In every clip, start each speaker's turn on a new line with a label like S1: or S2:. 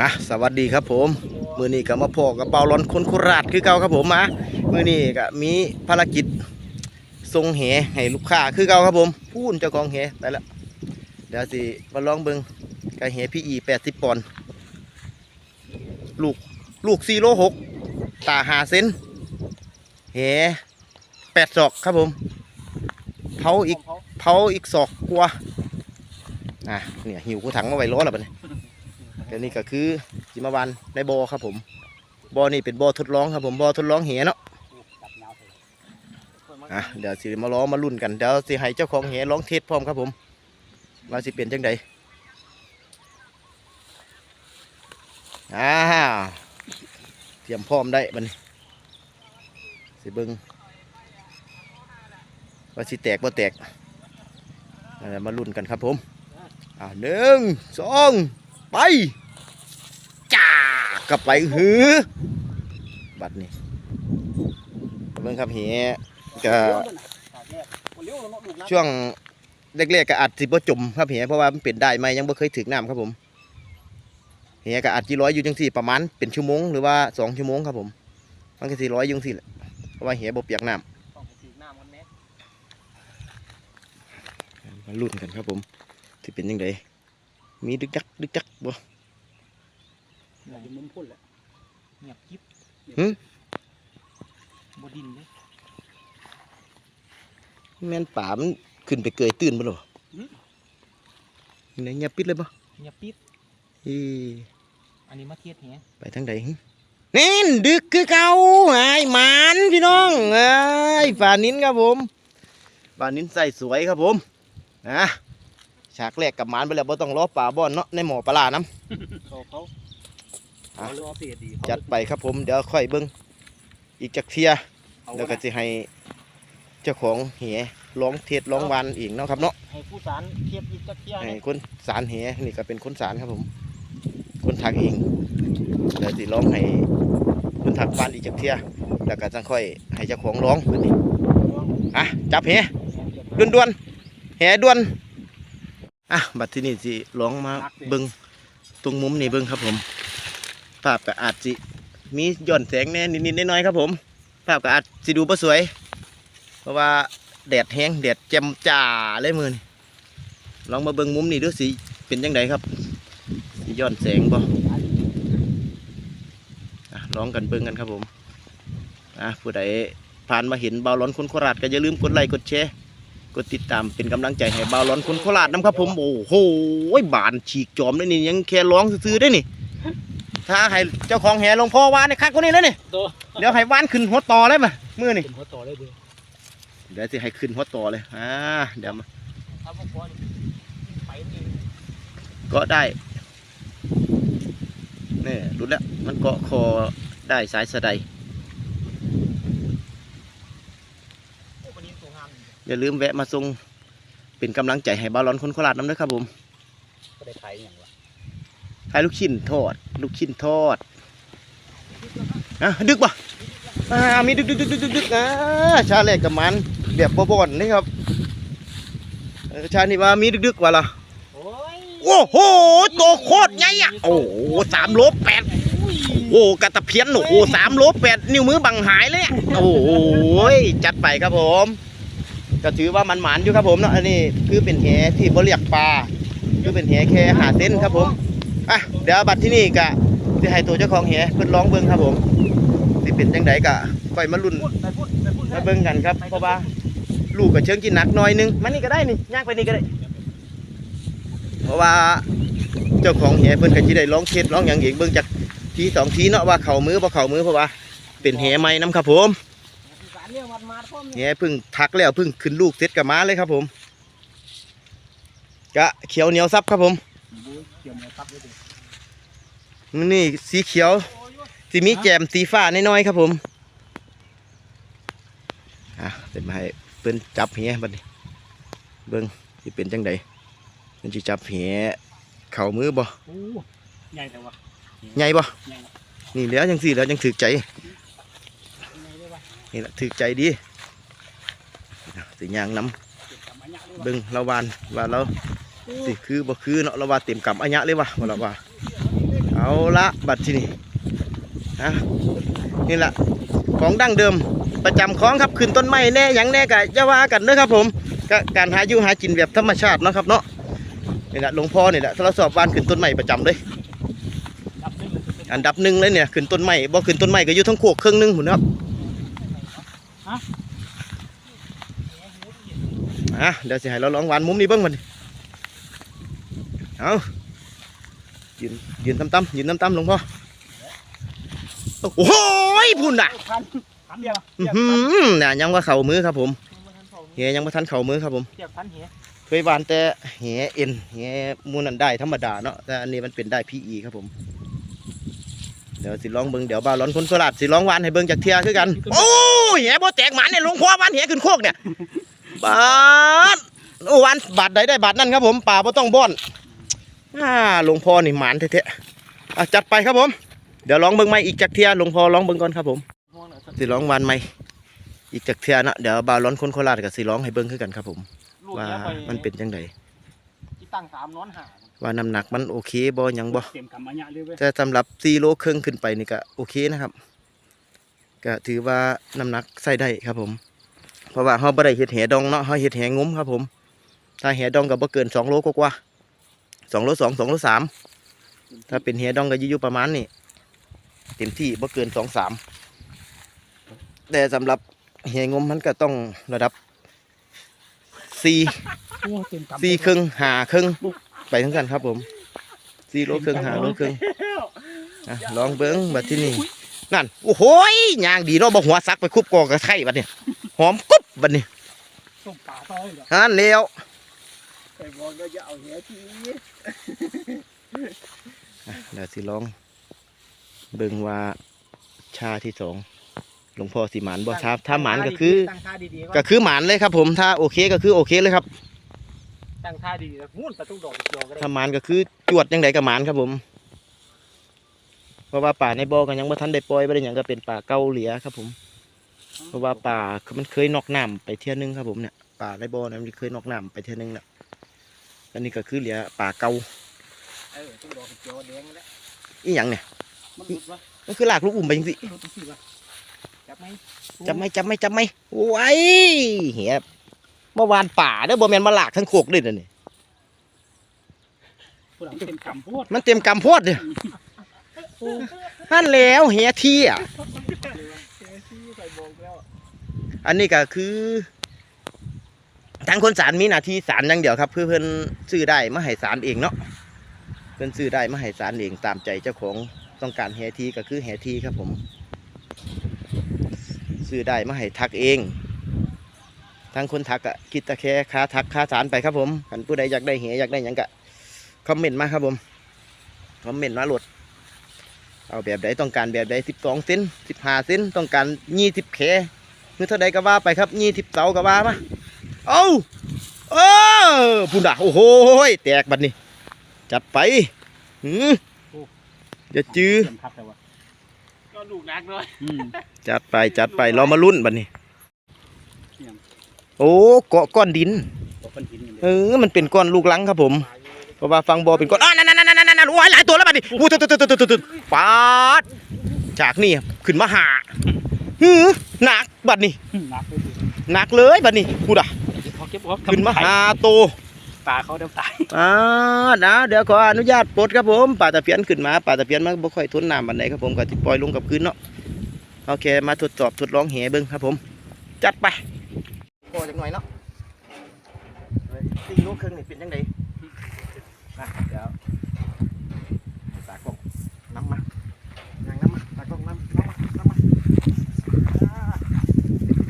S1: อะสวัสดีครับผม มือนี้ก็มาพอกับเปาร้อนคนโคราชคือเก่าครับผมมามือนี้ก็มีภารกิจส่งแหให้ลูกค้าคือเก่าครับผม พูนเจ้าของแหได้แล้วเดี๋ยวสิมาลองเบิ่งกับแหพี่อีแปดสิบปอนด์ลูกลูกสี่โลหกตาหาเซนแหแปดศอกครับผมเผาอีกเผาอีกศอกกว่าอะเนี่ยหิวกูถังมาไว้ร้อแล้วปะเนี่ย ก็นี่ก็คือจิมาวันในบอครับผมบอนี่เป็นบอทดลองครับผมบอทดลองเหเนาะอะเดี๋ยวสิมาล้อมาลุ้นกันเดี๋ยวสิให้เจ้าของเหร้องเทสพร้อมครับผมว่าสิเป็นจังใดอ่าเตรียมพร้อมได้บันสิเบิงว่าสิแตกบ่แตกมาลุ้นกันครับผมอ่าหนึ่งสองไป กลับไปหือบัดนี้เบิ่งครับเฮียก็ช่วงแรกๆก็อาจสิบ่จมครับเฮียเพราะว่ามันเป็นได้ไหมยังบ่เคยถึงน้ำครับผมเฮียก็อาจจีร้อยอยู่จังสี่ประมาณเป็นชั่วโมงหรือว่าสองชั่วโมงครับผม มันก็สี่ร้อยยู่งสี่แหละเพราะว่าเฮียบ่เปียกน้ำมาลุ้นกันครับผมที่เป็นยังไงมีดึกจักดึกจักบ่
S2: เงียบมึนพุ่นแหละเงียบกิ๊บ
S1: หึ
S2: บดินเลย
S1: แม่นป่ามันขึ้นไปเกยตื่นบ่หรอไหนเงียบปิดเลยบ่
S2: เงียบปิด
S1: อี
S2: อันนี้มาเทียดเหี้ย
S1: ไปทางใดหึนี่นดึกคือเก่าไอ้หมานพี่น้องไอ้ยป่านินครับผมป่านินใส่สวยครับผมนะฉากแรกกับหมานไปแล้วบ่ต้องรอป่าบ่อนเนาะในหมอปลาร้าน้
S2: เขาเขา
S1: อะ
S2: เขาเรือเสียดีำ
S1: จัดไปครับผมเดี๋ยวค่อยเบิ่งอีกจักเทียแล้วก็จะให้เจ้าของเหียร้องเทศร้องวันอีกเนาะครับเนาะ
S2: ให้ผู้สารเทียบอีกจักเทีย
S1: ไอ้
S2: เนี่ย
S1: คนสารแหนี่ก็เป็นคนสารครับผม คนถักเองเดี๋ยวสิร้องให้คนถักบ้านอีกจากเที่ยแล้วก็จะค่อยให้เจ้าของร้องเพื่นนี่อะจับแหด่วนด่วนๆแหด่วนอะบัดที่นี่สิร้องมาเบิ้งตรงมุมนี่เบิ้งครับผม ภาพก็อาจสิมีหย่อนแสงแน่นิดๆน้อยๆครับผม ภาพก็อาจสิดูบ่สวย เพราะว่าแดดแห้งแดดแจ่มจ้าเลยมือนี่ลองมาเบิ่งมุมนี้ดูสิเป็นยังไงครับสิย้อนแสงบ่อะลองกันเบิ่งกันครับผมอะผู้ใดผ่านมาเห็นเบาวร้อนคนโคราชก็อย่าลืมกดไลค์กดแชร์กดติดตามเป็นกำลังใจให้เบาวร้อนคนโคราชนะครับผมโอ้โหบานฉีกจอมได้นี่ยังแค่ร้องซื่อได้นี่ ถ้าให้เจ้าของแห่หลวงพ่อวานในคักกว่านี้แล้วนี่
S2: ตัว
S1: เดี๋ยวให้วานขึ้นหัวต่อเลยมามือนี่
S2: เป็นหัวต่อเลยเบื่อ
S1: เดี๋ยวสิให้ขึ้นหัวต่อเลยอ่าเดี๋ยวมา
S2: ถ้าพวกพ่อนี่ไปนี่
S1: ก็ได้นี่รู้แล้วมันเกาะคอได้สายสะใด
S2: โอ้วันนี้ตัวงาม
S1: อย่าลืมแวะมาส่งเป็นกำลังใจให้บาลอนคนโคราชน้ำด้วยครับผม
S2: ก็ได้ขายอย่างวะ
S1: ขายลูกชิ้นทอด ลูกชิ้นทอดอะดึกปะอ่ามีดึกดึกดึกดึกดึกดึกอ่าชาแรกกับมันแบบบ่บ่อนนี่ครับเออชานี่ว่ามีดึกดึกว่าล่ะ
S2: โอ้ย
S1: โอ้โหตัวโคตรใหญ่อะโอ้โหสามโลแปดโอ้กระตะเพียนโอ้โหสามโลแปดนิ้วมือบังหายเลยอะโอ้โหจัดไปครับผมก็ถือว่ามันหมานอยู่ครับผมเนาะอันนี้คือเป็นแหที่บ่เรียกปลาคือเป็นแหแค่หาเส้นครับผม อะเดี๋ยวบัดที่นี่กะจะให้ตัวเจ้าของแหเพิ่นร้องเบิ่งครับผมสิเป็นจังไดกะค่อยมาลุ้นมาเบิ่งกันครับ เพราะว่าลูกกับเชิงกินหนักหน่อยนึงมานี่ก็ได้นี่ย่างไปนี่ก็ได้ เพราะว่าเจ้าของแหเพิ่นก็สิได้ร้องเทศร้องหยังเองเบิ่งจากทีสองทีเนาะว่าเข่ามือบ่เข่ามือเพราะว่าเป็นแหใหม่นํครับผม
S2: เนี่ย
S1: เพิ่งทักแล้วเพิ่งขึ้นลูกเสร็จกับม้าเลยครับผมกะเขียวเหนียวซับครับผม
S2: เกี่ยวมือตับเลยดิ
S1: มันนี่สีเขียวสีมีแจ่มสีฟ้าน้อยๆครับผมอะเดี๋ยวมาให้เพิ่นจับแหบัดนี้เบิ่งสิเป็นจังไดมันสิจับแหเข่ามือบ่
S2: โอ้ใหญ่แต่ว่า
S1: ใหญ่บ่
S2: ห
S1: นี่แล้วจังสี่แล้วจังถึกใจนี่แหละถึกใจดีสิย่างน้ำเบิ่งเราวานว่าเรา สิคือบ่คือเนาะเราว่าเต็มกำอัญญะเลยว่ะว่าเราว่า
S2: เอา
S1: ละบัดที่นี่อะนี่แหละของดั้งเดิมประจำของครับขึ้นต้นไม้แน่ยังแน่กะจะว่ากันเด้อครับผมก็การหาอยู่หากินแบบธรรมชาติเนาะครับเนาะนี่แหละหลวงพ่อนี่แหละถ้าเราสอบวานขึ้นต้นไม้ประจำเลยอันดับหนึ่งเลยเนี่ยขึ้นต้นไม้บ่ขึ้นต้นไม้ก็อยู่ทั้งโคกครึ่งหนึงหุ่นครับอะเดี๋ยวสิให้เราลองวานมุมนี้เบิ่งมัน เอายืนยืนตั้มๆยืนตั้มๆหลวงพ่อโอ้โหพุ่นน่ะ
S2: พันพันเดียว
S1: อื้อหือน่ะยังว่าเข่ามือครับผมเฮียยังบ่ทันเข่ามือครับผม
S2: เทียบพันเหี้ย
S1: เคยวานแต่แหเอ็นแหมูนันได้ธรรมดาเนาะแต่อันนี้มันเป็นได้พีอีครับผมเดี๋ยวสิลองเบิ่งเดี๋ยวบ้าวร้อนคนโคราชสิลองวานให้เบิ่งจากเทียคือกัน โอ้ยแหบ่แตกหมันเนี่ยหลวงพ่อวานแหขึ้นโคกเนี่ยบาดโอ้วานบาทใดได้บาทนั่นครับผมป่าบ่ต้องบ่อน อ่าหลวงพ่อนี่หมานแท้ๆอะจัดไปครับผม เดี๋ยวลองเบิ่งใหม่อีกจากเทียหลวงพ่อลองเบิ่งก่อนครับผม
S2: ห่วงหน่อยสัก
S1: สิลองวานใหม่อีกจากเทียนะเดี๋ยวบ้าวร้อนคนโคราชก็สิลองให้เบิ่งคือกันครับผม
S2: ลูก
S1: ว่า
S2: เนี้ยไป
S1: มันเป็นจังได
S2: ที่ตั้งสามนอนหา
S1: ว่าน้ำหนักมันโอเคบ่หยังบ่
S2: เต็มกำมันยะเลยเว้ย
S1: แต่สำหรับ4โลครึ่งขึ้นไปนี่ก็โอเคนะครับก็ถือว่าน้ำหนักใส่ได้ครับผม เพราะว่าเฮาบ่ได้เฮ็ดแหดองเนาะเฮาเฮ็ดแหงุ้มครับผม ถ้าแหดองก็บ่เกิน2โลกว่า ๆ2โล2 2โล3ถ้าเป็นแหดองก็อยู่ประมาณนี้เต็มที่บ่เกิน2 3แต่สำหรับแหงุ้มมันก็ต้องระดับ4
S2: โอ้เต็มกำ
S1: สี่ครึ่งหาครึ่งไปทั้งกันครับผมสี่โลครึ่งหาโลครึ่งอะลองเบิ้งบัดที่นี่นั่นโอ้โหยยางดีเนาะบ่หัวซักไปคุบกอกระไข่บัดเนี่ยหอมกุ๊บบัดนี้
S2: ต้มปลาต้อยเหรอ
S1: ฮันเลี้ยว
S2: แต่บอกก็จะเอาเหี้ยที
S1: อะเดี๋ยวสิลอง เบิ่งว่าชาที่สองหลวงพ่อสิหมานบ่ชาถ้าหมานก็คือ
S2: ตั้งท่าดีๆ
S1: ก็คือหมานเลยครับ ผมถ้าโอเคก็คือโอเคเลยครับ
S2: ตั้งท่าดีๆแล้วมุ่นประตูดอกเดียวก็ได้
S1: ถ้าหมานก็คือจวดยังไงก็หมานครับผม เพราะว่าป่าในบ่อก็ยังบ่ทันได้ปล่อยบ่ได้หยังก็เป็นป่าเก่าเหลียครับ ผม เพราะว่าป่าคือมันเคยนอกน้ำไปเที่ยนึงครับผมเนี่ยป่าในบ่อนั้นมันเคยนอกน้ำไปเที่ยนึงเนี่ย อันนี้ก็คือเหลียป่าเก่า
S2: เออตู้ดอกเดียวแดงแล้ว
S1: อีหยังเนี่ย
S2: มันหลุดวะ
S1: มันคือลากลูกอุ่มไปจังสิ
S2: หลุดจังสิวะจับไหม
S1: จำไม่จำไม่จำไม่โอ้ยเหียเมื่อวานป่าเด้อบ่แม่นมาลากทั้งโคกเลยนะนี่
S2: ผู้หลังเต็มกำพูด
S1: มันเต็มกำโพดเนี่ยนั่นแล้วเหียที่อะ
S2: ใส่บงแล้ว
S1: อันนี้ก็คือ ทางคนสารมีหน้าที่สารอย่างเดียวครับ เพื่อเพิ่อนซื้อได้มาให้สารเองเนาะเพิ่อนซื้อได้มาให้สารเองตามใจเจ้าของต้องการแฮทีก็คือแฮทีครับผมซื้อได้มาให้ทักเองทางคนทักอะคิดตะแค่ค่าทักค่าสารไปครับผมขันผู้ใดอยากได้แหอยากได้ยังก็คอมเมนต์มาครับผมคอมเมนต์มาโหลดเอาแบบใดต้องการแบบใดสิบสองเซนสิบห้าเซนต้องการยี่สิบแขมือเท่าใดก็ว่าไปครับยี่สิบเสาก็ว่ามา เอาเออพุ่นด่าโอ้โหยแตกบัดนี้ จัดไปหืมอย่าจื้อ
S2: เต็มคักแต่ว่าก็ลูกนักเลย
S1: จัดไปจัดไปเรามาลุ้นบัดนี้ โอ้เกาะก้อนดิน
S2: บอกคนหินอย่างเดี
S1: เอ
S2: ยว
S1: อมันเป็นก้อนลูกลังครับผม เพราะว่าฟังบอเป็นก้อนอ่านั่นนั่นนั่นนั่นนั่นโอ้ยหลายตัวแล้วบัดนี้โอ้ยตุ๊ดตุ๊ดตุ๊ดตุ๊ดตุ๊ดปาดจากนี่ขึ้นมาหาหือหนักบัดนี้
S2: นักเลย
S1: หนักเลยบัดนี้พูดอะ
S2: เขาเก็บเขา
S1: ขึ้นมาหาโต
S2: ตาเขาเดี๋ยวตาย
S1: อ่านะเดี๋ยวขออนุญาตปลดครับผมป่าตะเพียนขึ้นมาป่าตะเพียนมันบ่ค่อยทนน้ำบันไดครับผมก็สิปล่อยลงกับพื้นเนาะโอเคมาทดสอบทดลองแหเบิ่งครับผม จัดไปพอจักหน่อยเนาะสี่โลครึ่งนี่เป็นจังไดนะเดี๋ยวตากล้องน้ำมาย่างน้ำมาตากล้องน้ำน้ำมาน้ำมาอ่า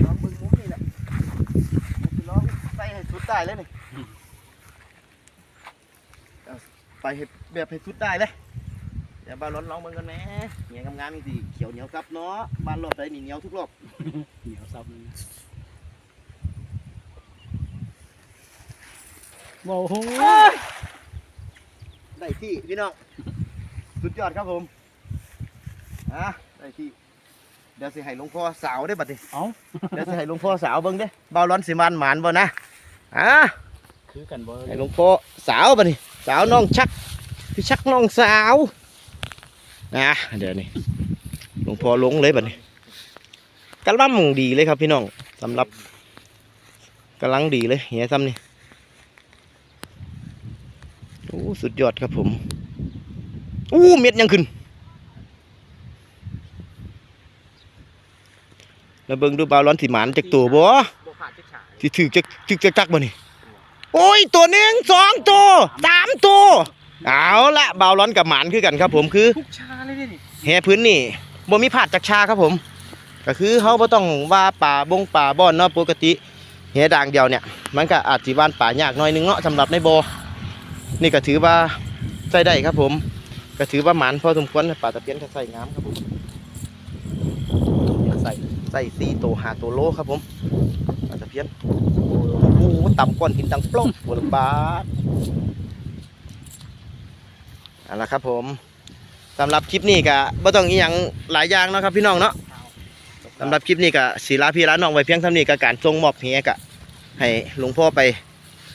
S1: ลองเบิ่งมุมนี่แหละผมสิลองใส่ให้สุด ได้เลยนี่ไปเห็ดแบบให้สุดได้เลยเดี๋ยวบ้านร้อนลองเบิ่งกันแหน่เหนียวงามๆสิเขียวเหนียวครับเนาะบ้านรอบใดนี่เหนียวทุกรอบ
S2: เหนียวซับโอ้โห
S1: ได้ที่พี่น้องสุดยอดครับผมอะได้ที่เดี๋ยวสิให้หลวงพ่อสาวได้อบัดนี้
S2: เอา
S1: เดี๋ยวสิให้หลวงพ่อสาวเบิ่งเด้อบ้านร้อนสิมันหมานบ่นะ อะ
S2: คือกันบ่
S1: ให้หลวงพ่อสาวบัดนี้สาวน้องชักพี่ชักน้องสาวนะเดี๋ยวนี้หลวงพ่อลงเลยบัดนี้กำลังดีเลยครับพี่น้องสำหรับกำลังดีเลยเหียซ้ำนี่โอ้สุดยอดครับผมอู้เม็ดยังขึ้นแล้วเบิ่งดูบาวร้อนสีหมานจากตัวบ่
S2: บ่ขาดจักฉาย
S1: สิถือจะจึกจะจักบ่นี่โอ้ยตัวหนึ่งสองตัวสามตัวเอาละบาวร้อนกับหมานคือกันครับ ผมคือ
S2: ทุกชาเลยนี่
S1: แห่พื้นนี่บ่มีผาดจักชาครับผม ก็คือเขาบ่ต้องว่าป่าบงป่าบ่อนเนาะปกติแห่ด่างเดียวเนี่ย มันก็อาจสิว่านป่ายากหน่อยนึงเนาะสำหรับในบ่อนี่ก็ถือว่าใส่ได้ครับผม ก็ถือว่าหมานพอสมควรป่าตะเพียนก็ใส่งามครับผมใส่ใส่สี่ตัวหาตัวโลครับผมป่าตะ เพียนโอ้ต่ำก้อนหินดังปล้งบนบาทเอาละครับผมสำหรับคลิปนี้ก็บ่ต้องอีหยังหลายอย่างเนาะครับพี่น้องเนาะสำหรับคลิปนี้ก็ศิลาพี่ร้านน้องไว้เพียงเท่านี้ก็การส่งมอบเฮียก็ให้หลวงพ่อไป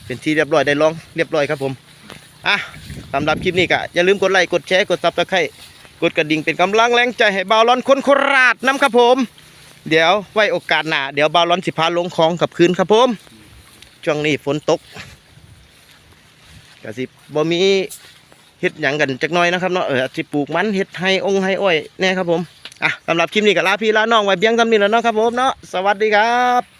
S1: เป็นที่เรียบร้อยได้ลองเรียบร้อยครับผมอะสำหรับคลิปนี้ก็อย่าลืมกดไลค์กดแชร์กดซับสไครต์กดกระดิ่งเป็นกำลังแรงใจให้บาวร้อนคนโคราชน้ำครับผม เดี๋ยวไว้โอกาสหน้าเดี๋ยวบาลอนสิพาลงคลองกับคืนครับผมช่วงนี้ฝนตกก็สิบ่มีเฮ็ดหยังกันจักน้อยนะครับเนาะเออสิปลูกมันเฮ็ดให้องค์ให้อ้อยแน่ครับผมอะสำหรับคลิปนี้ก็ลาพี่ลาน้องไว้เพียงเท่านี้แล้วเนาะครับผมเนาะสวัสดีครับ